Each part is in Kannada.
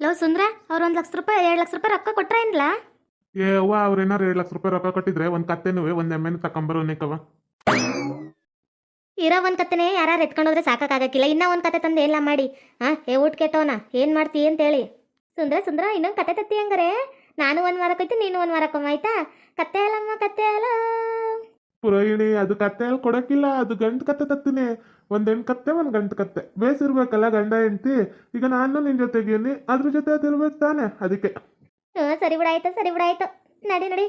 ಲೋ ಸುಂದ್ರ ಅವ್ರು ಒಂದು ಲಕ್ಷ ರೂಪಾಯಿ ಎರಡು ಲಕ್ಷ ರೂಪಾಯಿ ರೊಕ್ಕ ಕೊಟ್ರ ಏನಿಲ್ಲ ಏ ಅವ್ವ ಅವ್ರೇನಾರು ಎರಡು ಲಕ್ಷ ರೂಪಾಯಿ ರೊಕ್ಕ ಕೊಟ್ಟಿದ್ರೆ ಒಂದು ಕತ್ತೆನೂ ಒಂದು ಎಮ್ಮೆನೂ ತಕೊಂಬರೋ ನಿಕ್ಕವ ಇರೋ ಒಂದು ಕತ್ತೆನೇ ಯಾರು ಎತ್ಕೊಂಡೋದ್ರೆ ಸಾಕಾಗಕ್ಕಿಲ್ಲ ಇನ್ನೂ ಒಂದು ಕತೆ ತಂದು ಎಲ್ಲ ಮಾಡಿ? ಹಾಂ ಏ ಊಟ ಕೆಟ್ಟವನ ಏನು ಮಾಡ್ತೀಯ ಅಂತೇಳಿ. ಸುಂದ್ರ ಸುಂದ್ರ ಇನ್ನೊಂದು ಕತೆ ತತ್ತಿ ಹಂಗಾರೆ. ನಾನು ಒಂದು ವಾರಕ್ಕೆ ನೀನು ಒಂದು ವಾರಕ್ಕೊಮ್ಮ ಆಯ್ತಾ? ಕತ್ತೆ ಅಲ್ಲಮ್ಮ ಕತ್ತೆ ಅಲ್ಲ ಪುರೋಹಿಣಿ ಅದು ಕತ್ತೆ ಅಲ್ಲಿ ಕೊಡಕ್ಕಿಲ್ಲ ಅದು ಗಂಟ್ ಕತ್ತೆ ತತ್ತೀನಿ. ಒಂದ್ ಹೆಣ್ ಕತ್ತೆ ಒಂದ್ ಗಂಟು ಕತ್ತೆ. ಬೇಸಿರ್ಬೇಕಲ್ಲ ಗಂಡ ಹೆಂಡ್ತಿ? ಈಗ ನಾನು ನಿನ್ ಜೊತೆಗೇನಿ ಅದ್ರ ಜೊತೆ ಅದಿರ್ಬೇಕು ತಾನೆ ಅದಕ್ಕೆ. ಹ್ಞೂ ಸರಿ ಬಿಡಾಯ್ತು ಸರಿ ಬಿಡಾಯ್ತು ನಡಿ ನಡಿ.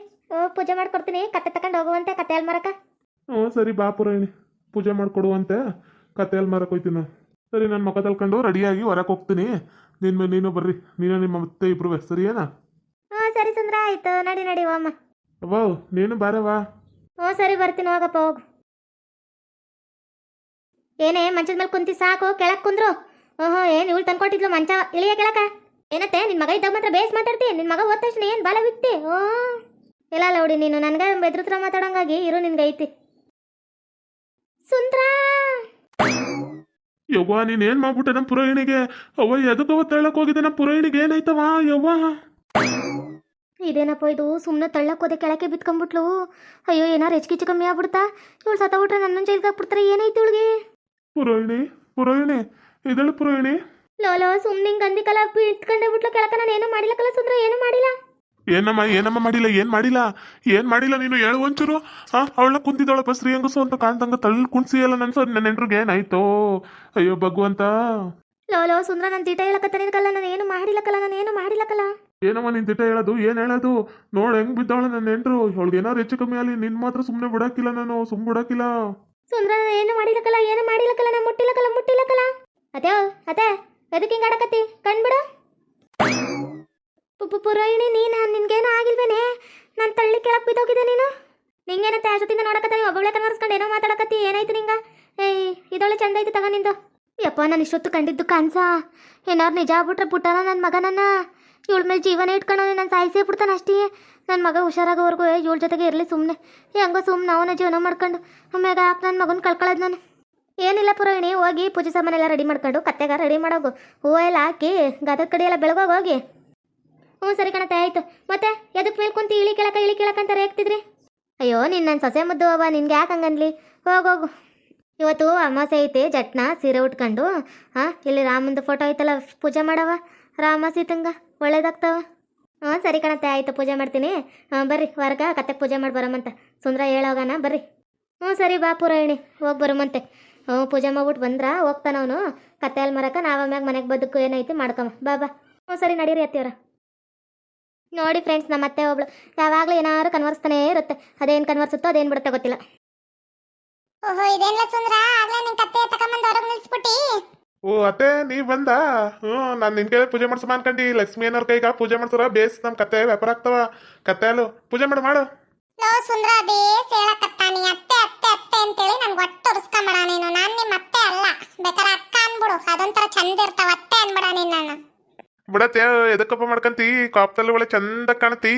ಪೂಜೆ ಮಾಡ್ಕೊಡ್ತೀನಿ. ಕತ್ತೆ ತಕೊಂಡು ಹೋಗುವಂತೆ ಕತ್ತೆ ಅಲ್ಲಿ ಮರಕ ಹ್ಞೂ ಸರಿ ಬಾ ಪುರೋಹಿಣಿ. ಪೂಜೆ ಮಾಡ್ಕೊಡುವಂತೆ ಕತ್ತೆಯಲ್ಲಿ ಮಾರಕ್ ಹೋಯ್ತೀನಿ. ನಾನು ಸರಿ ನನ್ನ ಮಕ್ಕ ತಲ್ಕೊಂಡು ರೆಡಿಯಾಗಿ ಹೊರಕ್ ಹೋಗ್ತೀನಿ. ನಿನ್ನ ನೀನು ಬರ್ರಿ. ನೀನು ನಿಮ್ಮ ಮತ್ತೆ ಇಬ್ರು ಸರಿ ಏನಾ ಹ್ಞೂ ಸರಿ ಸುಂದ್ರ ಆಯ್ತು. ನಡಿ ನಡಿ ಓಮ್ಮ ಅವ್ವ ನೀನು ಬಾರವಾ ಹ್ಞೂ, ಸರಿ ಬರ್ತೀನಿ, ಹೋಗಪ್ಪ, ಹೋಗು. ಏನೇ, ಮಂಚದ ಮೇಲೆ ಕುಂತಿ ಸಾಕು ಕೆಳಕ್ ಕುಂದ್ರು. ಓಹೋ, ಏನು ಇವಳು ತಂದ್ಕೊಟ್ಟಿದ್ಲು ಮಂಚ? ಇಳಿಯ ಕೆಳಕ? ಏನತ್ತೆ ನಿನ್ನ ಮಗ ಇದ್ದಾಗ ಮಾತ್ರ ಬೇಸ್ ಮಾತಾಡ್ತಿ? ನಿನ್ನ ಮಗ ಓದ್ ತಕ್ಷಣ ಏನು ಬಾಲ ಬಿಟ್ಟಿ? ಓ ಇಲ್ಲ ಲೌಡಿ ನೀನು ನನಗೆ ಬೆದ್ರತ್ರ ಮಾತಾಡೋಂಗಾಗಿ ಇರು ನಿನ್ಗೆ ಐತಿ. ಸುಂದ್ರ! ಯವ್ವ, ನೀನ್ ಏನ್ ಮಾಡ್ಬಿಟ್ಟೆ ನಮ್ಮ ಪುರೋಹಿಣಿಗೆ? ಅವ್ವ ಎದಕ್ಕೆ ಅವತ್ತು ಹೇಳಕ್ ಹೋಗಿದ್ದೆ ನಮ್ಮ ಪುರೋಹಿಣಿಗೆ? ಏನಾಯ್ತವ ಯವ್ವ! ಇದೇನಪ್ಪ ಇದು? ಸುಮ್ಮನೆ ತಳ್ಳಕ್ಕೆ ಹೋದೆ ಕೆಳಕ್ಕೆ ಬಿತ್ಕೊಂಡ್ಬಿಟ್ಲು. ಅಯ್ಯೋ ಏನಾರು ಹೆಚ್ಚು ಕಮ್ಮಿ ಆಗ್ಬಿಡ್ತಾ? ಇವಳು ಸತ್ತಬಿಟ್ರೆ ನನ್ನ ಜೈಲ್ಗೆ ಹಾಕ್ಬಿಡ್ತಾರೆ ಏನೈತಿ ಇವಳಿಗೆ? ಪುರೋಹಿಣಿ ಪುರೋಹಿಣಿ ಇದಳು ಪುರೋಹಿಣಿ? ಲೋಲೋ ಸುಮ್ಮನೆ ಹಿಂಗೆ ಅಂದಿಕಲ್ಲ ಬಿಟ್ಕೊಂಡೇ ಬಿಟ್ಲು ಕೆಳಕ ನಾನು ಏನು ಮಾಡಿಲ್ಲ ಕಲ ಸುಂದ್ರ ಏನು ಮಾಡಿಲ್ಲ. ಏನಮ್ಮ ಏನಮ್ಮ ಮಾಡಿಲ್ಲ ಏನ್ ಮಾಡಿಲ್ಲ? ಏನ್ ಮಾಡಿಲ್ಲ ನೀನು ಹೇಳು ಒಂಚೂರು. ಹಾ ಅವಳ ಕುಂತಿದ್ದವಳಪ್ಪ ಶ್ರೀ ಹೆಂಗಸು ಅಂತ ಕಾಣ್ತಂಗ ತಳ್ಳಿ ಕುಣ್ಸಿಯಲ್ಲ ಸರ್ ನನ್ನ ನೆಂಟ್ರಿಗೆ ಏನಾಯ್ತೋ? ಅಯ್ಯೋ ಭಗವಂತ. ಲೋ ಲೋ ಸುಂದ್ರ ನಾನು ತೀಟ ಹೇಳಕತ್ತಾನಿರ್ಕಲ್ಲ ನಾನು ಏನು ಮಾಡಿಲ್ಲಕಲ್ಲ ನಾನು ಏನು ಮಾಡಿಲ್ಲಕಲ್ಲ ಏನಮ್ಮ ನಿನ್ ತಿಟ್ಟ ಹೇಳೋದು? ಏನ್ ಹೇಳೋದು? ನೋಡ್ ಹೆಂಗ್ ಬಿದ್ದಾಳ ನನ್ನ ನೆಂಟ್ರು ಅವಳಿಗೆ ಏನಾರು ಹೆಚ್ಚು ಕಮ್ಮಿ ಅಲ್ಲಿ ನಿನ್ ಮಾತ್ರ ಸುಮ್ನೆ ಬಿಡಕ್ಕಿಲ್ಲ ನಾನು ಸುಮ್ ಬಿಡಕ್ಕಿಲ್ಲ. ಸುಂದ್ರ ಏನು ಮಾಡಿಲ್ಲಕಲ್ಲ ಏನು ಮಾಡಿಲ್ಲಕಲ್ಲ ನಾ ಮುಟ್ಟಿಲ್ಲಕಲ್ಲ ಮುಟ್ಟಿಲ್ಲಕಲ್ಲ. ಅದೇ ಅದೇ ಎದಕ್ಕೆ ಹಿಂಗೆ ಆಡಕತ್ತಿ? ಕಣ್ಬಿಡು. ಪುಪ್ಪು ಪುರೋಹಿಣಿ, ನೀನು, ನಿನ್ಗೇನು ಆಗಿಲ್ವೇನೆ? ನಾನು ತಳ್ಳಿ ಕೆಳಕ್ ಬಿದ್ದೋಗಿದ್ದೆ ನೀನು. ನಿಂಗೇನತ್ತೆ ಅಷ್ಟೊತ್ತಿಂದ ನೋಡಕತ್ತೀನಿ ಒಬ್ಬಳೆ ಕನ್ನರ್ಸ್ಕೊಂಡು ಏನೋ ಮಾತಾಡಕತ್ತಿ, ಏನಾಯ್ತು ನಿಂಗ? ಏಯ್, ಇದೊಳ್ಳೆ ಚಂದ ಐತೆ ತಗ ನಿಂದು. ಯಪ್ಪ, ನಾನು ಇಷ್ಟೊತ್ತು ಕಂಡಿದ್ದು ಕಾನ್ಸ? ಏನಾರು ನಿಜ ಆಗ್ಬಿಟ್ರೆ ಪುಟ್ಟನ ನನ್ನ ಮಗ ನನ್ನ ಇವಳ ಮೇಲೆ ಜೀವನ ಇಟ್ಕೊಂಡು ನಾನು ಸಾಯಿಸೇ ಬಿಡ್ತಾನೆ ಅಷ್ಟೇ. ನನ್ನ ಮಗ ಹುಷಾರಾಗೋವರೆಗೂ ಇವಳ ಜೊತೆಗೆ ಇರಲಿ ಸುಮ್ಮನೆ ಹೆಂಗೋ ಸುಮ್ಮನೆ ಅವನ ಜೀವನ ಮಾಡ್ಕೊಂಡು. ಆಮ್ಯಾಗ ನನ್ನ ಮಗನ ಕಳ್ಕೊಳ್ಳೋದು ನಾನು? ಏನಿಲ್ಲ ಪುರೋಹಿಣಿ, ಹೋಗಿ ಪೂಜೆ ಸಾಮಾನೆಲ್ಲ ರೆಡಿ ಮಾಡ್ಕೊಂಡು ಕತ್ತೆಗ ರೆಡಿ ಮಾಡೋಗು. ಹೂವು ಎಲ್ಲ ಹಾಕಿ ಗದದ ಕಡೆ ಎಲ್ಲ ಬೆಳಗೋಗಿ ಹೋಗಿ. ಹ್ಞೂ, ಸರಿ ಕಣತೆ ಆಯಿತು. ಮತ್ತೆ ಎದಕ್ಕೆ ಮೇಲೆ ಕುಂತು ಇಳಿ ಕೆಳಕ ಇಳಿ ಕೆಳಕ ರೇಗ್ತಿದ್ರಿ? ಅಯ್ಯೋ ನಿನ್ನ ನನ್ನ ಸೊಸೆ ಮುದ್ದು ಅವ ನಿನ್ಗೆ ಯಾಕೆ ಹಂಗನ್ಲಿ? ಹೋಗೋಗು ಇವತ್ತು ಅಮಾಸೆ ಐತೆ, ಜಟ್ನ ಸೀರೆ ಉಟ್ಕೊಂಡು ಹಾಂ ಇಲ್ಲಿ ರಾಮಂದು ಫೋಟೋ ಐತಲ್ಲ, ಪೂಜೆ ಮಾಡವ ರಾಮ ಸೀತಂಗ. ಒಳ್ಳೇದಾಗ್ತಾವ? ಹಾಂ, ಸರಿ ಕಣತ್ತೆ, ಆಯಿತು, ಪೂಜೆ ಮಾಡ್ತೀನಿ. ಹಾಂ, ಬರ್ರಿ ಹೊರಗೆ ಕತ್ತೆ ಪೂಜೆ ಮಾಡಿ ಬರೋಮಂತ. ಸುಂದ್ರ ಹೇಳೋಗಣ ಬರ್ರಿ. ಹ್ಞೂ, ಸರಿ ಬಾ ಪುರಾಯಣಿ ಹೋಗಿ ಬರೋಮಂತೆ. ಹ್ಞೂ, ಪೂಜೆ ಮಾಡ್ಬಿಟ್ಟು ಬಂದ್ರ, ಹೋಗ್ತಾನ ಅವನು. ಕತ್ತೆ ಅಲ್ಲಿ ಮರಕ, ನಾವು ಆಮ್ಯಾಗ ಮನೆಗೆ ಬದುಕು ಏನೈತಿ ಮಾಡ್ಕೊಮ ಬಾ ಬಾ. ಹ್ಞೂ, ಸರಿ, ನಡೀರಿ ಅತ್ತಿಯವ್ರ. ನೋಡಿ ಫ್ರೆಂಡ್ಸ್ ನಮ್ಮ ಅತ್ತೆ ಒಬ್ಳು. ಯಾವಾಗಲೂ ಏನಾದ್ರು ಕನ್ವರ್ಸ್ತಾನೇ ಇರುತ್ತೆ. ಅದೇನು ಕನ್ವರ್ಸುತ್ತೋ ಅದೇನು ಬಿಡುತ್ತೆ ಗೊತ್ತಿಲ್ಲ. ಓಹೋ ಇದೆಲ್ಲ ಸುಂದ್ರ? ಆಗ್ಲೇ ನಿನ್ ಕತ್ತೆ ತಕೊಂಬಂದ್ ಹೊರಗೆ ನಿಲ್ಸ್ಬಿಟ್ಟಿ. ಓ ಅತ್ತೆ ನೀ ಬಂದ ಹ್ಞೂ ನಾನು ನಿನ್ ಕೈ ಪೂಜೆ ಮಾಡ್ಸಮ ಅನ್ಕಂಡಿ ಲಕ್ಷ್ಮಿ ಅನ್ನೋರ್ ಕೈಗ ಪೂಜೆ ಮಾಡ್ತಾರ ಬೇಸ್ ನಮ್ ಕತ್ತೆ ವ್ಯಾಪಾರ ಆಗ್ತಾವ ಕತ್ತೆ ಅಲ್ಲು ಪೂಜೆ ಮಾಡು ಮಾಡು ಲೋ ಸುಂದ್ರ ಬೇಸ್ ಹೇಳಕತ್ತಾನಿ ಅತ್ತೆ ಅತ್ತೆ ಅತ್ತೆ ಅಂತೇಳಿ ನನ್ಗೆ ಒಟ್ಟು ಉರ್ಸ್ಕೊಂಬೇಡ ನೀನು ನಾನ್ ನಿಮ್ ಅತ್ತೆ ಅಲ್ಲ ಬೇಕಾರೆ ಅಕ್ಕ ಅನ್ಬಿಡು ಅದೊಂಥರ ಚಂದ ಇರ್ತಾವ ಅತ್ತೆ ಅನ್ಬೇಡ ನೀನ್ ನನ್ನ ಬಿಡತ್ತೆ, ಎದಕ್ಕಪ್ಪ ಮಾಡ್ಕಂತಿ? ಕಾಪ್ತಲ್ಲಿ ಒಳ್ಳೆ ಚಂದ ಕಾಣ್ತಿ.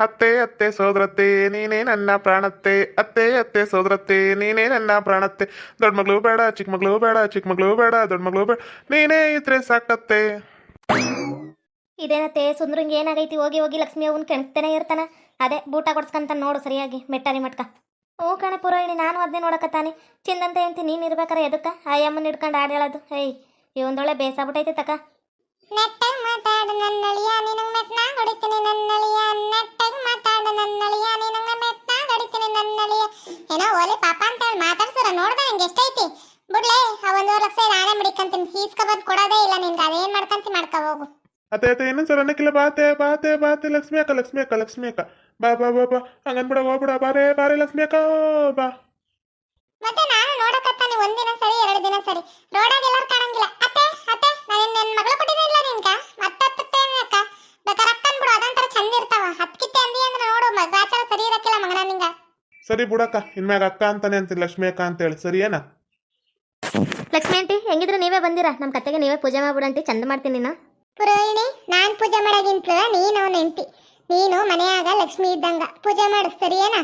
ಅತ್ತೆ ಅತ್ತೆ, ಸೋದರತ್ತೆ, ನೀನೇ ನನ್ನ ಪ್ರಾಣತ್ತೆ. ಅತ್ತೆ ಅತ್ತೆ, ಸೋದರತ್ತೆ, ನೀನೇ ನನ್ನ ಪ್ರಾಣತ್ತೆ. ದೊಡ್ಡ ಮಗಳು ಬೇಡ, ಚಿಕ್ಕ ಮಗಳು ಬೇಡ, ಚಿಕ್ಕ ಮಗಳು ಬೇಡ, ದೊಡ್ಡ ಮಗಳು ಬೇಡ. ನೀನೇ ಇದ್ರೆ ಸಾಕತ್ತೆ. ಇದೇನತ್ತೆ, ಸುಂದ್ರಂಗೆ ಏನಾಗೈತಿ? ಹೋಗಿ ಹೋಗಿ ಲಕ್ಷ್ಮಿ ಅವನ್ ಕೆಣ್ತಾನೆ ಇರ್ತಾನ. ಅದೇ ಬೂಟ ಕೊಡ್ಸ್ಕಂತ ನೋಡು ಸರಿಯಾಗಿ ಮೆಟ್ಟಾರಿ ಮಟ್ಕ. ಓ ಕಣೆ ಪುರೋಹಿಣಿ, ನಾನು ಅದನ್ನೇ ನೋಡಕತ್ತಾನೆ. ಚಿಂದಂತ ಹೇಳ್ತಿ ನೀನು ಇರ್ಬೇಕಾರೆ ಎದಕ್ಕ? ಆ ಅಮ್ಮನ ಹಿಡ್ಕೊಂಡು ಹೇಳದು. ಏಯ್ ಇವೊಂದೊಳ್ಳೆ ಬೇಸಾಗ್ಬಿಟ್ಟೈತೆ ತಕ. ನೆಟ್ಟಗ್ ಮಾತಾಡು ನನ್ನಳಿಯ ನಿನಗ್ ಮೆಟ್ನಾ ಹೊಡಿತೀನಿ ನನ್ನಳಿಯ. ಮಾತಾಡ ಮಾತಾಡು ನನ್ನಳಿಯ ನಿನಗ್ ಮೆಟ್ನಾ ಹೊಡಿತೀನಿ ನನ್ನಳಿಯ. ಏನೋ ಓಲೆ ಪಾಪ ಅಂತ ಹೇಳಿ ಮಾತಾಡ್ಸಾರ ನೋಡ್ದ ನಂಗೆ ಎಷ್ಟೈತಿ. ಬಿಡ್ಲೆ ಆ ಒಂದೂವರೆ ಲಕ್ಷ ನಾನೇ ಮಡಿಕಂತೀನಿ. ಫೀಸ್ಕ ಬಂದು ಕೊಡೋದೇ ಇಲ್ಲ ನಿನ್ಗೆ ಅದೇನ್ ಮಾಡ್ಕಂತಿ ಮಾಡ್ಕೊ ಹೋಗು. ಅತ್ತೆ ಅತ್ತೆ ಏನೋ ಸಲ ಅನ್ನಕ್ಕಿಲ್ಲ ಬಾತೆ ಬಾತೆ ಬಾತೆ ಲಕ್ಷ್ಮಿ ಅಕ್ಕ ಲಕ್ಷ್ಮಿ ಅಕ್ಕ ಲಕ್ಷ್ಮಿ ಅಕ್ಕ. ಬಾ ಬಾ ಬಾ ಬಾ. ಹಂಗನ್ಬಿಡ ಹೋಗ್ಬಿಡ ಬಾರೆ ಬಾರೆ ಲಕ್ಷ್ಮಿ ಅಕ್ಕ ಬಾ. ಮತ್ತೆ ನಾನು ನೋಡಕತ್ತಾನೆ ಒಂದಿನ ಸರಿ ಎರಡು ದಿನ ಸರಿ. ರೋಡಾಗ ಎಲ್ಲಾರು ಕಾಣಂಗಿಲ್ಲ. ಅತ್ತೆ ಅತ್ತೆ ನಾನು ನನ್ನ ಮಗಳು ಕೊಟ್ಟಿದ್ದಿಲ್ಲ ನಿನ್ಗ? ಮತ್ತತ್ತೆ ಅಕ್ಕ? ಬೇಕಾರೆ ಅಕ್ಕನ್ ಬಿಡು ಅದೊಂಥರ ಚಂದ ಇರ್ತಾವ. ಹತ್ಕಿತ್ತೆ ಅಂದಿ ಅಂದ್ರೆ ನೋಡು ಮಗಾಚಾರ ಸರಿ ಇರಕ್ಕಿಲ್ಲ ಮಗನ ನಿಂಗ. ಸರಿ ಬಿಡಕ್ಕ ಇನ್ಮ್ಯಾಗ ಅಕ್ಕ ಅಂತಾನೆ ಅಂತೀನಿ ಲಕ್ಷ್ಮಿ ಅಕ್ಕ ಅಂತೇಳಿ. ಸರಿ ಏನ? ಲಕ್ಷ್ಮಿ ಆಂಟಿ ಹೆಂಗಿದ್ರೆ ನೀವೇ ಬಂದಿರಾ? ನಮ್ಮ ಕತ್ತೆಗೆ ನೀವೇ ಪೂಜೆ ಮಾಡ್ಬಿಡಂಟಿ ಚಂದ ಮಾಡ್ತೀನಿ ನೀನು. ಪುರೋಹಿಣಿ ನಾನ್ ಪೂಜೆ ಮಾಡೋದಿಂತಲ ನೀನು ಅವನ ಹೆಂಡತಿ. ನೀನು ಮನೆಯಾಗ ಲಕ್ಷ್ಮಿ ಇದ್ದಂಗ. ಪೂಜೆ ಮಾಡು ಸರಿಯೇನಾ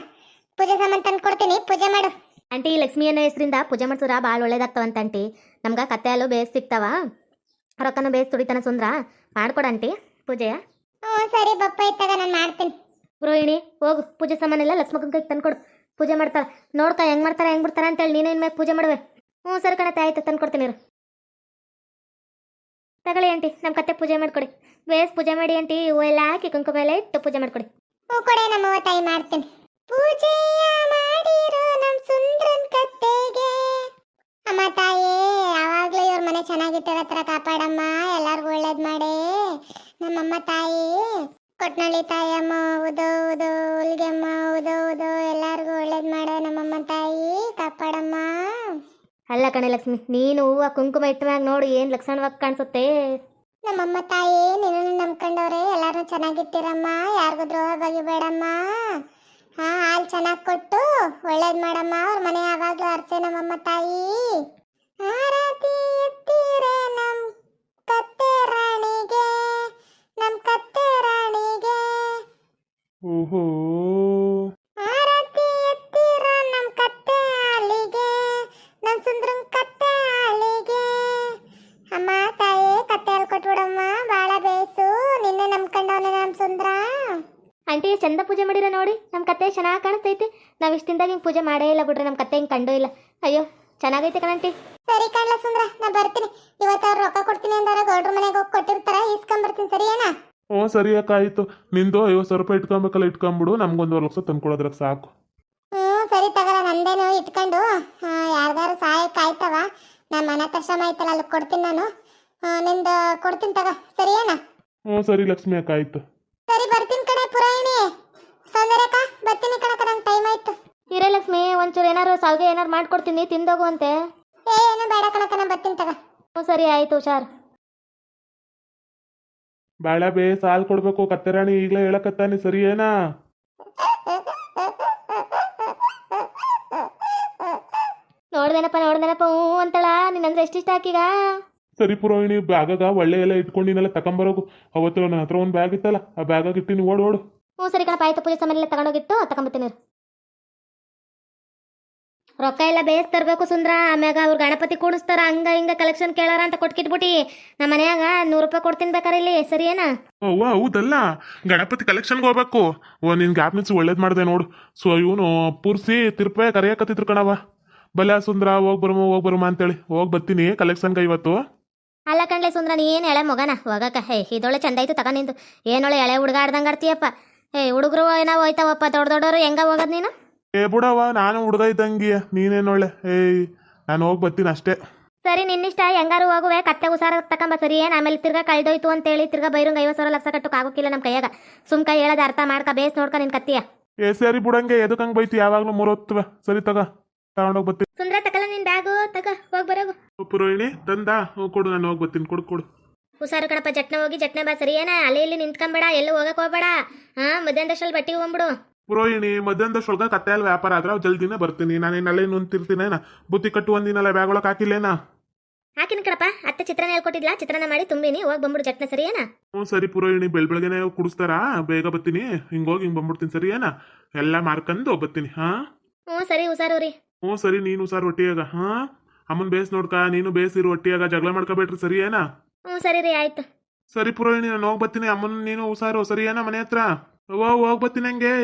ಪೂಜೆ ಸಾಮಾನು ತಂದು ಕೊಡ್ತೀನಿ ಪೂಜೆ ಮಾಡು. ಆಂಟಿ ಲಕ್ಷ್ಮಿ ಅನ್ನೋ ಹೆಸರಿಂದ ಪೂಜೆ ಮಾಡ್ಸಿದ್ರ ಭಾಳ ಒಳ್ಳೇದಾಗ್ತಾವಂತ ಆಂಟಿ. ನಮ್ಗೆ ಕತ್ತೆ ಅಲ್ಲೂ ಬೇಸ್ ಸಿಗ್ತಾವ. ರೊಕ್ಕನ ಬೇಸ್ ತುಡಿತಾನ ಸುಂದ್ರ. ಮಾಡ್ಕೊಡ ಆಂಟಿ ಪೂಜೆಯ. ಹ್ಞೂ ಸರಿ ಬಪ್ಪ ಇತ್ತಾಗ ನಾನು ಮಾಡ್ತೀನಿ. ರೋಹಿಣಿ ಹೋಗು ಪೂಜೆ ಸಾಮಾನೆಲ್ಲ ಲಕ್ಷ್ಮಕ್ಕನ ಕೈಗೆ ತಂದ್ಕೊಡು. ಪೂಜೆ ಮಾಡ್ತಾಳೆ. ನೋಡ್ತಾ ಹೆಂಗ್ ಮಾಡ್ತಾರೆ ಹೆಂಗ್ ಬಿಡ್ತಾರೆ ಅಂತೇಳಿ ನೀನೇನ್ ಮೇಲೆ ಪೂಜೆ ಮಾಡುವೆ. ಹ್ಞೂ ಸರಿ ಕಣ ಆಯ್ತು ತಂದ್ಕೊಡ್ತೀನಿ ಇರು. ತಗೊಳ್ಳಿ ಆಂಟಿ ನಮ್ಮ ಕತ್ತೆ ಪೂಜೆ ಮಾಡ್ಕೊಡಿ. ಬೇಸ್ ಪೂಜೆ ಮಾಡಿ ಆಂಟಿ ಹೂವು ಎಲ್ಲ ಹಾಕಿ ಕುಂಕುಮ ಎಲ್ಲ ಇಟ್ಟು ಪೂಜೆ ಮಾಡ್ಕೊಡಿ. ಹೂ ಕೊಡೆ ನಮ್ಮ ತಾಯಿ ಮಾಡ್ತೀನಿ. ಪೂಜೆ ಮಾಡಿರೋ ನಮ್ಮ ಸುಂದ್ರನ್ ಕತ್ತೆಗೆ ಅಮ್ಮ ತಾಯಿ ಯಾವಾಗ್ಲೂ ಇವ್ರ ಮನೆ ಚೆನ್ನಾಗಿತ್ತು ಹತ್ರ ಕಾಪಾಡಮ್ಮ ಎಲ್ಲಾರ್ಗು ಒಳ್ಳೇದ್ ಮಾಡಿ. ನಮ್ಮಮ್ಮ ತಾಯಿ ಕೊಟ್ನಳ್ಳಿ ತಾಯಮ್ಮ ಉದೋ ಉದೋ ಹುಲ್ಗೆಮ್ಮ ಉದೋ ಉದೋ ಎಲ್ಲಾರ್ಗು ಒಳ್ಳೇದ್ ಮಾಡೋ ನಮ್ಮಮ್ಮ ತಾಯಿ ಕಾಪಾಡಮ್ಮ. ಅಲ್ಲ ಕಣೆ ಲಕ್ಷ್ಮಿ ನೀನು ಹೂವು ಕುಂಕುಮ ಇಟ್ಟ ಮ್ಯಾಗ ನೋಡು ಏನು ಲಕ್ಷಣವಾಗಿ ಕಾಣಿಸುತ್ತೆ. ನಮ್ಮಮ್ಮ ತಾಯಿ ನಿನ್ನ ನಂಬ್ಕೊಂಡವ್ರೆ ಎಲ್ಲಾರು ಚೆನ್ನಾಗಿಟ್ಟಿರಮ್ಮ ಯಾರಿಗೂ ದ್ರೋಹ ಬಗೆಬೇಡಮ್ಮ ಹಾ ಹಾಲು ಚೆನ್ನಾಗಿ ಕೊಟ್ಟು ಒಳ್ಳೇದು ಮಾಡಮ್ಮ. ಅವ್ರ ಮನೆ ಯಾವಾಗಲೂ ಅರ್ಸೆ ನಮ್ಮಮ್ಮ ತಾಯಿ. ಚಂದ ಪೂಜೆ ಮಾಡಿರ ನೋಡಿ ನಮ್ಮ ಕತೆ ಚೆನ್ನಾಗಿ ಕಾಣಿಸ್ತೈತೆ. ನಾವು ಇಷ್ಟಿಂದಾಗ ಹಿಂಗೆ ಪೂಜೆ ಮಾಡೇ ಇಲ್ಲ ಬಿಡ್ರಿ ನಮ್ಮ ಕತೆ ಹಿಂಗೆ ಕಂಡು ಇಲ್ಲ. ಅಯ್ಯೋ ಚೆನ್ನಾಗೈತೆ ಕಣಂಟಿ. ಸರಿ ಕಣ್ಲ ಸುಂದ್ರ ನಾ ಬರ್ತೀನಿ. ಇವತ್ತು ಅವ್ರು ರೊಕ್ಕ ಕೊಡ್ತೀನಿ ಅಂದಾರ ಗೌಡ್ರ ಮನೆಗೆ ಹೋಗಿ ಕೊಟ್ಟಿರ್ತಾರ ಇಸ್ಕೊಂಬರ್ತೀನಿ ಸರಿ ಏನಾ ಹ್ಞೂ ಸರಿ ಅಕ್ಕ ಆಯ್ತು. ನಿಂದು ಐವತ್ತು ಸಾವಿರ ರೂಪಾಯಿ ಇಟ್ಕೊಂಬೇಕಲ್ಲ ಇಟ್ಕೊಂಬಿಡು ನಮ್ಗೊಂದು ಲಕ್ಷ ತಂದ್ಕೊಡೋದ್ರಾಗ ಸಾಕು. ಹ್ಞೂ ಸರಿ ತಗರ ನಂದೇನು ಇಟ್ಕೊಂಡು. ಯಾರ್ದಾರು ಸಹಾಯಕ್ಕೆ ಆಯ್ತವ? ನಮ್ಮ ಅನಾಥಾಶ್ರಮ ಐತಲ್ಲ ಅಲ್ಲಿ ಕೊಡ್ತೀನಿ ನಾನು. ನಿಂದು ಕೊಡ್ತೀನಿ ತಗ ಸರಿ ಏನಾ ಹ್ಞೂ ಸರಿ ಲಕ್ಷ್ಮಿ ಅಕ್ಕ ಆಯ್ತು. ಸರಿ ಬರ್ತೀನಿ ಕಣೆ ಪುರಾಯಿಣಿ ಸೌಂದರ್ಯಕ್ಕ ಬರ್ತೀನಿ ಕಣಕ್ಕ ನಂಗೆ ಟೈಮ್ ಆಯ್ತು. ಇರ ಲಕ್ಷ್ಮಿ ಒಂಚೂರು ಏನಾರು ಸಾವಿಗೆ ಏನಾರು ಮಾಡ್ಕೊಡ್ತೀನಿ ತಿಂದೋಗು ಅಂತೆ. ಏ ಏನು ಬೇಡ ಕಣಕ್ಕ ನಾನು ಬರ್ತೀನಿ ತಗ. ಹ್ಞೂ ಸರಿ ಆಯ್ತು ಹುಷಾರ್. ಬಾಳ ಬೇ ಸಾಲ್ ಕೊಡ್ಬೇಕು ಕತ್ತರಾಣಿ ಈಗಲೇ ಹೇಳಕತ್ತಾನೆ ಸರಿ ಏನಾ ನೋಡ್ದೇನಪ್ಪ ನೋಡ್ದೇನಪ್ಪ ಹ್ಞೂ ಅಂತಳ ನಿನ್ನಂದ್ರೆ ಎಷ್ಟಿಷ್ಟ ಹಾಕೀಗ ಸರಿ ಪುರೋಹಿಣಿ ಬ್ಯಾಗಾಗ ಒಳ್ಳೆ ಎಲ್ಲ ಇಟ್ಕೊಂಡಿನಲ್ಲ ತಕೊಂಬರೋಗು ಅವತ್ತು ನನ್ನ ಹತ್ರ ಒಂದು ಬ್ಯಾಗ್ ಇತ್ತಲ್ಲ ಆ ಬ್ಯಾಗಾಗ ಇಟ್ಟಿನಿ ಓಡ್ ಓಡು. ಹ್ಞೂ ಸರಿ ಕಣಪ್ಪ ಆಯ್ತು ಪೂಜೆ ಸಾಮಾನೆಲ್ಲ ತಗೊಂಡೋಗಿಟ್ಟು ತಗೊಂಬತ್ತೀನಿ. ರೊಕ್ಕ ಎಲ್ಲ ಬೇಸ್ ತರಬೇಕು ಸುಂದ್ರ ಆಮ್ಯಾಗ ಅವ್ರು ಗಣಪತಿ ಕೂಡಿಸ್ತಾರ ಹಂಗ ಹಿಂಗ ಕಲೆಕ್ಷನ್ ಕೇಳಾರ ಅಂತ ಕೊಟ್ಕಿಟ್ಬಿಟ್ಟಿ ನಮ್ಮ ಮನ್ಯಾಗ ನೂರು ರೂಪಾಯಿ ಕೊಡ್ತೀನಿ ಬೇಕಾರೆ ಇಲ್ಲಿ ಸರಿ ಏನ ಅವ್ವ ಹೌದಲ್ಲ ಗಣಪತಿ ಕಲೆಕ್ಷನ್ಗೆ ಹೋಗ್ಬೇಕು. ಓ ನಿನ್ ಗ್ಯಾಪ್ ಮಿನ್ಸ್ ಒಳ್ಳೇದು ಮಾಡಿದೆ ನೋಡು. ಸೊ ಇವನು ಪೂರ್ಸಿ ತಿರುಪೆ ಕರೆಯಕತ್ತಿದ್ರು ಕಣವ ಬಲ ಸುಂದ್ರ ಹೋಗ್ ಬರಮ ಹೋಗ್ ಬರುಮ ಅಂತೇಳಿ. ಹೋಗಿ ಬರ್ತೀನಿ ಕಲೆಕ್ಷನ್ಗೆ ಇವತ್ತು. ಅಲ್ಲ ಕಣ್ಲೆ ಸುಂದ್ರ ನೀ ಏನು ಎಳೆ ಮಗನ? ಹೋಗಕ್ಕ. ಹೇ ಇದೊಳೆ ಚಂದ ಆಯ್ತು ತಗ ನಿಂದು. ಏನೊಳೆ ಎಳೆ ಹುಡುಗ ಆಡ್ದಂಗೆ ಆಡ್ತೀಯಪ್ಪ? ಏ ಹುಡುಗರು ಏನೋ ಹೋಯ್ತಾವಪ್ಪ ದೊಡ್ಡ ದೊಡ್ಡವರು ಹೆಂಗ ಹೋಗದ್ ನೀನು? ಏ ಬಿಡವ ನಾನು ಹುಡುಗ ಇದ್ದಂಗಿಯ ನೀನೇನೊಳ್ಳೆ? ಏಯ್ ನಾನು ಹೋಗಿ ಬರ್ತೀನಿ ಅಷ್ಟೇ. ಸರಿ ನಿನ್ನಿಷ್ಟ ಹೆಂಗಾರು ಹೋಗುವೆ. ಕತ್ತೆ ಉಸಾರ ತಕೊಂಬ ಸರಿ. ಏನು ಆಮೇಲೆ ತಿರ್ಗಾ ಕಳ್ದೋಯ್ತು ಅಂತೇಳಿ ತಿರ್ಗಾ ಬೈರಂಗ ಐವತ್ತು ಸಾವಿರ ಲಕ್ಷ ಕಟ್ಟಕ್ಕೆ ಆಗೋಕ್ಕಿಲ್ಲ ನಮ್ಮ ಕೈಯಾಗ. ಕೈ ಹೇಳೋದು ಅರ್ಥ ಮಾಡ್ಕ ಬೇಸ್ ನೋಡ್ಕ ನಿನ್ ಕತ್ತಿಯ. ಏ ಸರಿ ಬುಡಂಗೆ ಎದಕ್ಕಂಗೆ ಹಂಗೆ ಬೈತಿ? ಯಾವಾಗಲೂ ಮೂರೊತ್ತುವೆ. ಸರಿ ತಗ. ತಗೊಂಡೋಗಿ ಬರ್ತೀನಿ ಸುಂದ್ರ ತಕಲ ನಿನ್ ಬ್ಯಾಗು ತಗ ಹೋಗಿ ಬರೋಗು. ಪುರೋಹಿಣಿ ತಂದ ಕೊಡು ನಾನು ಹೋಗಿ ಬರ್ತೀನಿ ಕೊಡು ಕೊಡು. ಹುಷಾರು ಕಣಪ್ಪ ಜಟ್ನ ಹೋಗಿ ಜಟ್ನೆ ಬಾ ಸರಿ ಏನ? ಅಲ್ಲಿ ಇಲ್ಲಿ ನಿಂತ್ಕೊಂಬೇಡ ಎಲ್ಲೂ ಹೋಗಕ್ ಹೋಗ್ಬೇಡ. ಹಾ ಮಧ್ಯಾಹ್ನದಷ್ಟಲ್ಲಿ ಬಟ್ಟಿಗೆ ಹೋಗ್ಬಿಡು ಪುರೋಹಿಣಿ ಮಧ್ಯಾಹ್ನದಷ್ಟೊಳಗ ಕತ್ತೆ ಅಲ್ಲಿ ವ್ಯಾಪಾರ ಆದ್ರೆ ಜಲ್ದಿನೇ ಬರ್ತೀನಿ. ನಾನೇನು ಅಲ್ಲೇ ನಿಂತಿರ್ತೀನೇನ ಬುತ್ತಿ ಕಟ್ಟು ಒಂದಿನಲ್ಲ ಬ್ಯಾಗ್ ಒಳಗೆ ಹಾಕಿಲ್ಲೇನಾ? ಹಾಕಿನ ಕಣಪ್ಪ ಅತ್ತೆ ಚಿತ್ರಾನ್ನ ಹೇಳ್ಕೊಟ್ಟಿದ್ಲಾ ಚಿತ್ರಾನ್ನ ಮಾಡಿ ತುಂಬಿನಿ ಹೋಗಿ ಬಂದ್ಬಿಡು ಜಟ್ನ ಸರಿ ಏನ? ಹ್ಞೂ ಸರಿ ಪುರೋಹಿಣಿ ಬೆಳ್ ಬೆಳಗ್ಗೆನೆ ಕುಡಿಸ್ತಾರಾ? ಬೇಗ ಬರ್ತೀನಿ ಹಿಂಗೋಗಿ ಹಿಂಗೆ ಬಂದ್ಬಿಡ್ತೀನಿ ಸರಿ ಏನ? ಎಲ್ಲ ಮಾರ್ಕಂದು ಬರ್ತೀನಿ ಹಾ? ಹ್ಞೂ ಸರಿ ಹುಷಾರು ರೀ. ಹ್ಞೂ ಸರಿ ನೀನು ಸರ್ ಒಟ್ಟಿಯಾಗ ಹಾ? ಅಮ್ಮನ ಬೇಸ್ ನೋಡ್ಕ ನೀನು ಬೇಸಿರು ಒಟ್ಟಿಯಾಗ ಜಗಳ ಮಾಡ್ಕೋಬೇಡ್ರಿ ಸರಿ ಏನಾ ಹ್ಞೂ ಸರಿ ರೀ ಆಯ್ತು. ಸರಿ ಪುರೋಹಿಣಿ ನಾನು ಹೋಗಿ ಬರ್ತೀನಿ. ಅಮ್ಮನ ನೀನು ಹುಷಾರು ಸರಿ ಏನಾ ಮನೆ ಹತ್ರ? ಹೋಗ್ ಹೋಗಿ ಬರ್ತೀನಿ ಹಂಗೆ.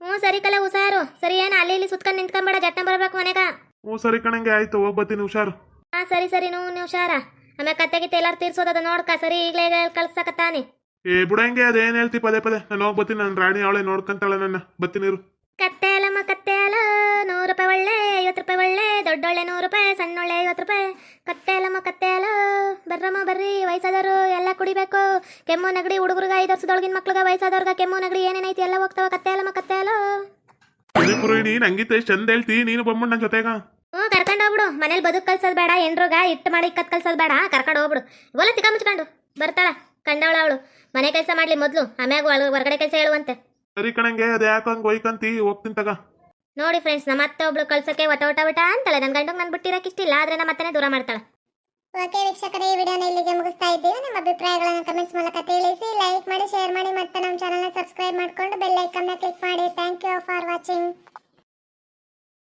ಹ್ಞೂ ಸರಿ ಕಲ ಹುಷಾರು. ಸರಿ ಏನ ಅಲ್ಲಿ ಇಲ್ಲಿ ಸುತ್ಕೊಂಡು ನಿಂತ್ಕೊಂಬೇಡ ಜಟ್ಟ ಬರಬೇಕು ಮನೆಗ. ಹ್ಞೂ ಸರಿ ಕಣಂಗೆ ಆಯ್ತು ಹೋಗ್ ಬರ್ತೀನಿ ಹುಷಾರು. ಹಾ ಸರಿ ಸರಿ ನೀವು ನೀವು ಹುಷಾರ. ಆಮೇಲೆ ಗಿತ್ತೆ ಎಲ್ಲಾರು ತೀರ್ಸೋದ ನೋಡ್ಕ ಸರಿ ಈಗಲೇ ಕಳ್ಸಕತ್ತಾನೆ. ಏ ಬುಡಂಗೆ ಅದೇನು ಹೇಳ್ತಿ ಪದೇ ಪದೇ. ನಾನು ಹೋಗ್ ಬರ್ತೀನಿ ನನ್ನ ರಾಣಿ ಅವಳೆ ನೋಡ್ಕಂತಾಳೆ ನನ್ನ. ಬರ್ತೀನಿ ಇರು. ಕತ್ತೆ ಅಲ್ಲಮ್ಮ ಕತ್ತೆ ಅಲ್ಲ ನೂರು ರೂಪಾಯಿ ಒಳ್ಳೆ ಐವತ್ತು ರೂಪಾಯಿ ಒಳ್ಳೆ ದೊಡ್ಡೊಳ್ಳೆ ನೂರು ರೂಪಾಯಿ ಸಣ್ಣೊಳ್ಳೆ ಐವತ್ತು ರೂಪಾಯಿ. ಕತ್ತೆ ಅಲ್ಲಮ್ಮ ಕತ್ತೆ ಅಲ್ಲ ಬರ್ರಮ್ಮ ಬರ್ರಿ ವಯಸ್ಸಾದವರು ಎಲ್ಲ ಕುಡಿಬೇಕು. ಕೆಮ್ಮು ನಗಡಿ ಹುಡುಗರಿಗೆ ಐದು ವರ್ಷದೊಳಗಿನ ಮಕ್ಳಿಗೆ ವಯಸ್ಸಾದವ್ರಿಗೆ ಕೆಮ್ಮು ನಗಡಿ ಏನೇನೈತಿ ಎಲ್ಲ ಹೋಗ್ತಾವ ಕತ್ತೆ ಅಲ್ಲಮ್ಮ ಕತ್ತೆ ಅಲ್ಲ ಸರಿ ಪುರೋಹಿಣಿ ಎಷ್ಟು ಚಂದ ಹೇಳ್ತಿ ನೀನು ಬಮ್ಮಣ್ಣ ನನ್ನ ಜೊತೆಗ. ಹ್ಞೂ ಕರ್ಕೊಂಡು ಹೋಗ್ಬಿಡು. ಮನೇಲಿ ಬದುಕು ಕಲ್ಸೋದು ಬೇಡ ಎಂಡ್ರುಗ ಇಟ್ಟು ಮಾಡಿ ಕತ್ ಕಲ್ಸೋದು ಬೇಡ. ಕರ್ಕೊಂಡು ಹೋಗ್ಬಿಡು. ಒಲ ತಿಕ್ಕ ಮುಚ್ಕೊಂಡು. ಬರ್ತಾಳ ಕಂಡವಳ ಅವಳು. ಮನೆ ಕೆಲಸ ಮಾಡ್ಲಿ ಮೊದಲು ಆಮ್ಯಾಗ ಹೊರಗಡೆ ಕೆಲಸ ಹೇಳುವಂತೆ. ಸರಿ ಕಣಂಗೆ ಅದು ಯಾಕೆ ಹಂಗೆ ಒಯ್ಕಂತಿ? ಹೋಗ್ತೀನಿ ತಗ. ನೋಡಿ ಫ್ರೆಂಡ್ಸ್ ನಮ್ಮ ಅತ್ತೆ ಒಬ್ಳು ಕಳ್ಸಕ್ಕೆ ಒಟ ಒಟ ಬಿಟ ಅಂತಾಳೆ ನನ್ನ ಗಂಡಂಗೆ ನಾನು ಬಿಟ್ಟಿರಕ್ಕೆ ಇಷ್ಟಿಲ್ಲ ಆದ್ರೆ ನಮ್ಮ ಅತ್ತನೇ ದೂರ ಮಾಡ್ತಾಳೆ. ಓಕೆ ವೀಕ್ಷಕರೇ ಈ ವಿಡಿಯೋನ ಇಲ್ಲಿಗೆ ಮುಗಿಸ್ತಾ ಇದ್ದೀವಿ. ನಿಮ್ಮ ಅಭಿಪ್ರಾಯಗಳನ್ನು ಕಮೆಂಟ್ಸ್ ಮೂಲಕ ತಿಳಿಸಿ ಲೈಕ್ ಮಾಡಿ ಶೇರ್ ಮಾಡಿ ಮತ್ತೆ ನಮ್ಮ ಚಾನಲ್ನ ಸಬ್ಸ್ಕ್ರೈಬ್ ಮಾಡ್ಕೊಂಡು ಬೆಲ್ ಐಕನ್ನ ಕ್ಲಿಕ್ ಮಾಡಿ. Thank you for watching